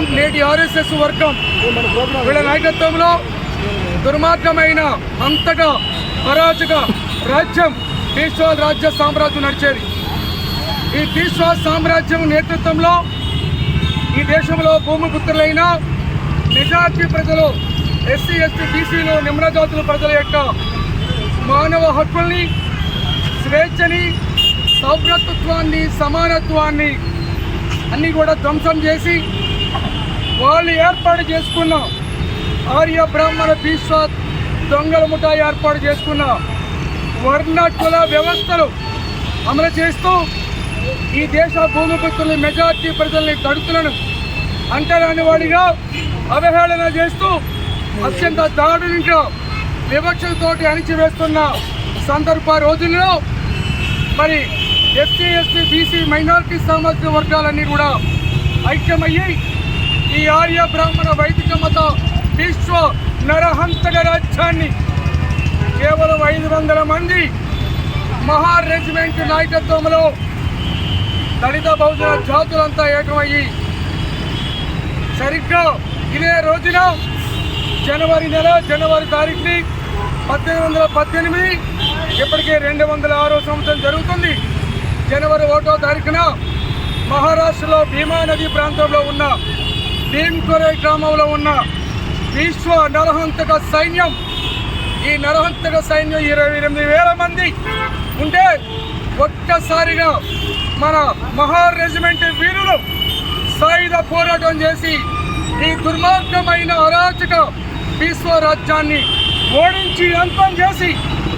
వర్గం నేటి ఆర్ఎస్ఎస్ వర్గం. వీళ్ళ నాయకత్వంలో దుర్మార్గమైన అంతగా అరాచక రాజ్యం పీశ్వా రాజ్య సామ్రాజ్యం నడిచేది. ఈ పీశ్వా సామ్రాజ్యం నేతృత్వంలో ఈ దేశంలో భూమిపుత్రులైన మెజార్టీ ప్రజలు ఎస్సీ ఎస్టీ బీసీలు నిమ్న జాతుల ప్రజల యొక్క మానవ హక్కుల్ని స్వేచ్ఛని సౌభ్రతత్వాన్ని సమానత్వాన్ని అన్నీ కూడా ధ్వంసం చేసి వాళ్ళు ఏర్పాటు చేసుకున్న ఆర్య బ్రాహ్మణ భీష్మ దొంగల ముఠా ఏర్పాటు చేసుకున్న వర్ణ కుల వ్యవస్థలు అమలు చేస్తూ ఈ దేశ భూమిపుత్రుల మెజార్టీ ప్రజల్ని దడుతులను అంటరాని వాడిగా అవహేళన చేస్తూ అత్యంత దారుణంగా వివక్షతతోటి అణిచివేస్తున్న సందర్భ రోజుల్లో మరి ఎస్సీ ఎస్టీ బీసీ మైనారిటీ సామాజిక వర్గాలన్నీ కూడా ఐక్యమయ్యి ఈ ఆర్య బ్రాహ్మణ వైదిక మత విశ్వ నరహంతక రాజ్యాన్ని కేవలం ఐదు వందల మంది మహా రెజిమెంట్ నాయకత్వంలో దళిత బహుజన జాతులంతా ఏకమయ్యి సరిగ్గా ఇదే రోజున జనవరి నెల జనవరి తారీఖుని పద్దెనిమిది వందల పద్దెనిమిది ఇప్పటికే రెండు వందల ఆరో సంవత్సరం జరుగుతుంది. జనవరి ఒకటో తారీఖున మహారాష్ట్రలో భీమా నది ప్రాంతంలో ఉన్న భీమ్కొరే గ్రామంలో ఉన్న విశ్వ నరహంతక సైన్యం ఈ నరహంతక సైన్యం ఇరవై ఎనిమిది వేల మంది ఉంటే ఒక్కసారిగా మన మహా రెజిమెంట్ వీరులు సాయుధ పోరాటం చేసి ఈ దుర్మార్గమైన అరాచక విశ్వ రాజ్యాన్ని ఓడించి అంతం చేసి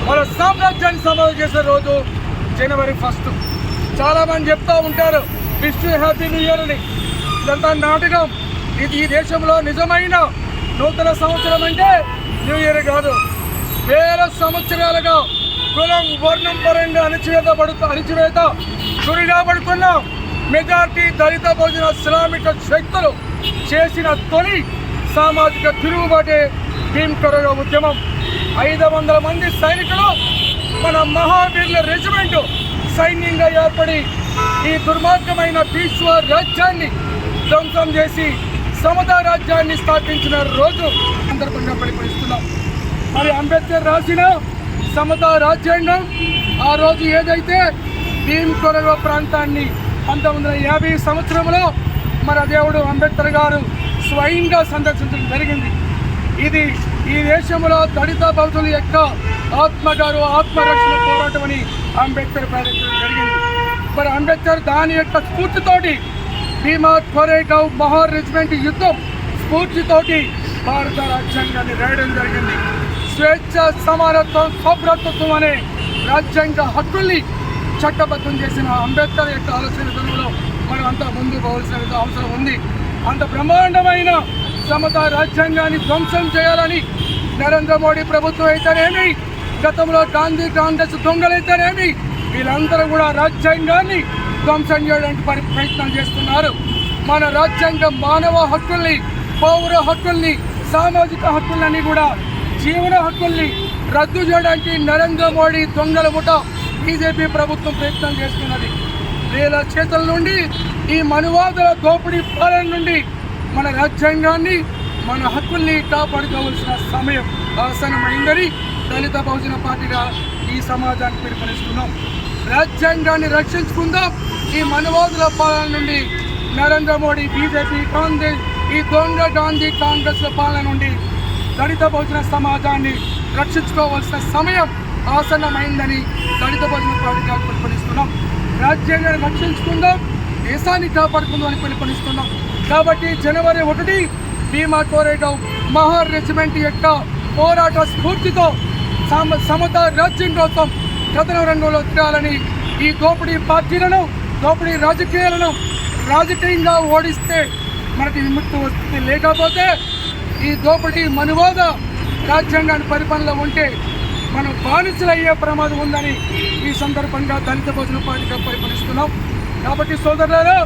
మన సామ్రాజ్యాన్ని సమాధి చేసే రోజు జనవరి ఫస్ట్. చాలామంది చెప్తూ ఉంటారు విష్ణు హ్యాపీ న్యూ ఇయర్ అని. ఇదంతా నాటకం. ఇది ఈ దేశంలో నిజమైన నూతన సంవత్సరం అంటే న్యూ ఇయర్ కాదు. వేల సంవత్సరాలుగా కులం వర్ణం పరంగా అణచివేత పడుతూ అణచివేత గురిగా పడుతున్న మెజార్టీ దళిత భోజన శ్రామిక శక్తులు చేసిన తొలి సామాజిక తిరుగుబాటే భీమ్కరగ ఉద్యమం. ఐదు వందల మంది సైనికులు మన మహావీరుల రెజిమెంటు సైన్యంగా ఏర్పడి ఈ దుర్మార్గమైన పీశ్వ రాజ్యాన్ని ధ్వంసం చేసి సమతా రాజ్యాన్ని స్థాపించిన రోజు సందర్భంగా పరిపాలిస్తున్నాం. మరి అంబేద్కర్ రాసిన సమతా రాజ్యాంగం ఆ రోజు ఏదైతే భీమ్ కొరగ ప్రాంతాన్ని పంతొమ్మిది వందల యాభై సంవత్సరంలో మన దేవుడు అంబేద్కర్ గారు స్వయంగా సందర్శించడం జరిగింది. ఇది ఈ దేశంలో దళిత బౌద్ధుల యొక్క ఆత్మగారు ఆత్మరక్షణ పోరాటం అని అంబేద్కర్ ప్రకటించడం జరిగింది. మరి అంబేద్కర్ దాని యొక్క స్ఫూర్తితోటి భీమా కొరేగావ్ మహా రెజిమెంట్ యుద్ధం స్ఫూర్తితోటి భారత రాజ్యాంగాన్ని రాయడం జరిగింది. స్వేచ్ఛ సమానత్వం సభ్రతత్వం అనే రాజ్యాంగ హక్కుల్ని చట్టబద్ధం చేసిన అంబేద్కర్ యొక్క ఆలోచన విధానంలో మనం అంతా ముందు పోవాల్సిన అవసరం ఉంది. అంత బ్రహ్మాండమైన సమతా రాజ్యాంగాన్ని ధ్వంసం చేయాలని నరేంద్ర మోడీ ప్రభుత్వం అయితేనేమి? గతంలో గాంధీ కాంగ్రెస్ దొంగలైతేనేమి? వీళ్ళందరూ కూడా రాజ్యాంగాన్ని ధ్వంసం చేయడానికి ప్రయత్నం చేస్తున్నారు. మన రాజ్యాంగం మానవ హక్కుల్ని పౌర హక్కుల్ని సామాజిక హక్కులని కూడా జీవన హక్కుల్ని రద్దు చేయడానికి నరేంద్ర మోడీ దొంగల ముఠ బీజేపీ ప్రభుత్వం ప్రయత్నం చేస్తున్నది. వీళ్ళ చేతుల నుండి ఈ మనువాదుల దోపిడీ పాలన నుండి మన రాజ్యాంగాన్ని మన హక్కుల్ని కాపాడుకోవాల్సిన సమయం ఆసనమైందని దళిత బహుజన పార్టీగా ఈ సమాజానికి పిలుపునిస్తున్నాం. రాజ్యాంగాన్ని రక్షించుకుందాం. ఈ మనవాదుల పాలన నుండి నరేంద్ర మోడీ బీజేపీ కాంగ్రెస్ ఈ దొంగ గాంధీ కాంగ్రెస్ల పాలన నుండి దళిత భోజన సమాజాన్ని రక్షించుకోవాల్సిన సమయం ఆసన్నమైందని దళిత భోజన పార్టీగా పిలుపునిస్తున్నాం. రాజ్యాంగాన్ని రక్షించుకుందాం. దేశాన్ని కాపాడుకుందాం అని పిలుపునిస్తున్నాం. కాబట్టి జనవరి ఒకటి భీమా కోరేటం మహా రెజిమెంట్ యొక్క పోరాట స్ఫూర్తితో సమ సమత రాజ్యం కోసం కథన రంగంలో తిరగాలని ఈ దోపిడీ పార్టీలను దోపిడీ రాజకీయాలను రాజకీయంగా ఓడిస్తే మనకి విముక్తి వస్తుంది. లేకపోతే ఈ దోపిడీ మనువాద రాజ్యాంగాన్ని పరిపాలనలో ఉంటే మనం బానిసలయ్యే ప్రమాదం ఉందని ఈ సందర్భంగా దళిత భోజన పార్టీగా పరిపాలిస్తున్నాం. కాబట్టి సోదరులారా